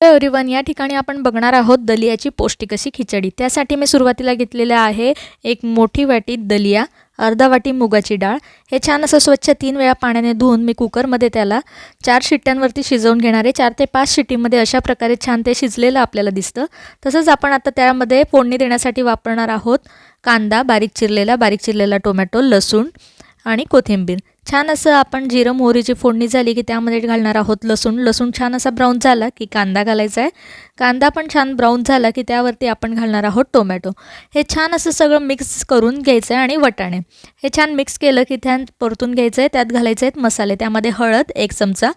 Everyone या ठिकाणी आपण बघणार आहोत दलियाची पौष्टिक अशी खिचडी. त्यासाठी मी सुरुवातीला घेतलेलं आहे एक मोठी वाटी दलिया अर्धा वाटी मुगाची डाळ. हे छान असं स्वच्छ तीन वेळा पाण्याने धुवून मी कुकरमध्ये त्याला चार शिट्ट्यांवरती शिजवून घेणार आहे. चार ते पाच शिट्टीमध्ये अशा प्रकारे छान ते शिजलेलं आपल्याला दिसतं. तसंच आपण आता त्यामध्ये फोडणी देण्यासाठी वापरणार आहोत कांदा बारीक चिरलेला बारीक चिरलेला टोमॅटो लसूण आणि कोथिंबीर. छान असं आपण जिरं मोहरीची फोडणी झाली की त्यामध्ये घालणार आहोत लसूण. लसूण छान असा ब्राऊन झाला की कांदा घालायचा आहे. कांदा पण छान ब्राऊन झाला की त्यावरती आपण घालणार आहोत टोमॅटो हे छान असं सगळं मिक्स करून घ्यायचं आहे आणि वटाणे. हे छान मिक्स केलं की त्यात परतून घ्यायचं आहे त्यात घालायचे आहेत मसाले. त्यामध्ये हळद एक चमचा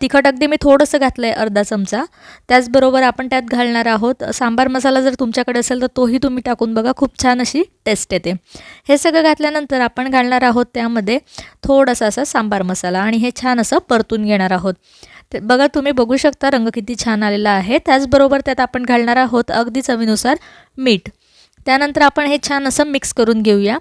तिखट अगदी मी थोडंसं घातलं आहे अर्धा चमचा. त्याचबरोबर आपण त्यात घालणार आहोत सांबार मसाला जर तुमच्याकडे असेल तर तोही तुम्ही टाकून बघा खूप छान अशी टेस्ट येते. हे सगळं घातल्यानंतर आपण घालणार आहोत त्यामध्ये थोडासा असा सांबार मसाला आणि हे छान असं परतून घेणार आहोत. ते बघा तुम्ही बघू शकता रंग किती छान आलेला आहे. त्याचबरोबर त्यात आपण घालणार आहोत अगदी चवीनुसार मीठ. त्यानंतर आपण हे छान असं मिक्स करून घेऊया.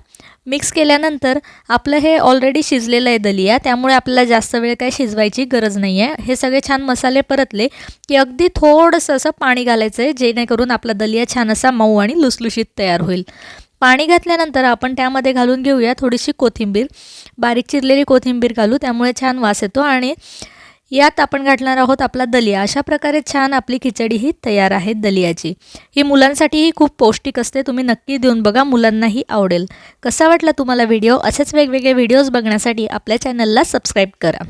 मिक्स केल्यानंतर आपलं हे ऑलरेडी शिजलेलं आहे दलिया त्यामुळे आपल्याला जास्त वेळ काय शिजवायची गरज नाही आहे हे सगळे छान मसाले परतले की अगदी थोडंसं असं पाणी घालायचं आहे जेणेकरून आपला दलिया छान असा मऊ आणि लुसलुशीत तयार होईल. पाणी घातल्यानंतर आपण त्यामध्ये घालून घेऊया थोडीशी कोथिंबीर. बारीक चिरलेली कोथिंबीर घालू त्यामुळे छान वास येतो आणि यात आपण घालणार आहोत आपला दलिया. अशा प्रकारे छान आपली खिचडी ही तयार आहे दलियाची. ही मुलांसाठीही खूप पौष्टिक असते. तुम्ही नक्की देऊन बघा मुलांनाही आवडेल. कसा वाटला तुम्हाला व्हिडिओ? असेच वेगवेगळे व्हिडिओज बघण्यासाठी आपल्या चॅनलला सबस्क्राईब करा.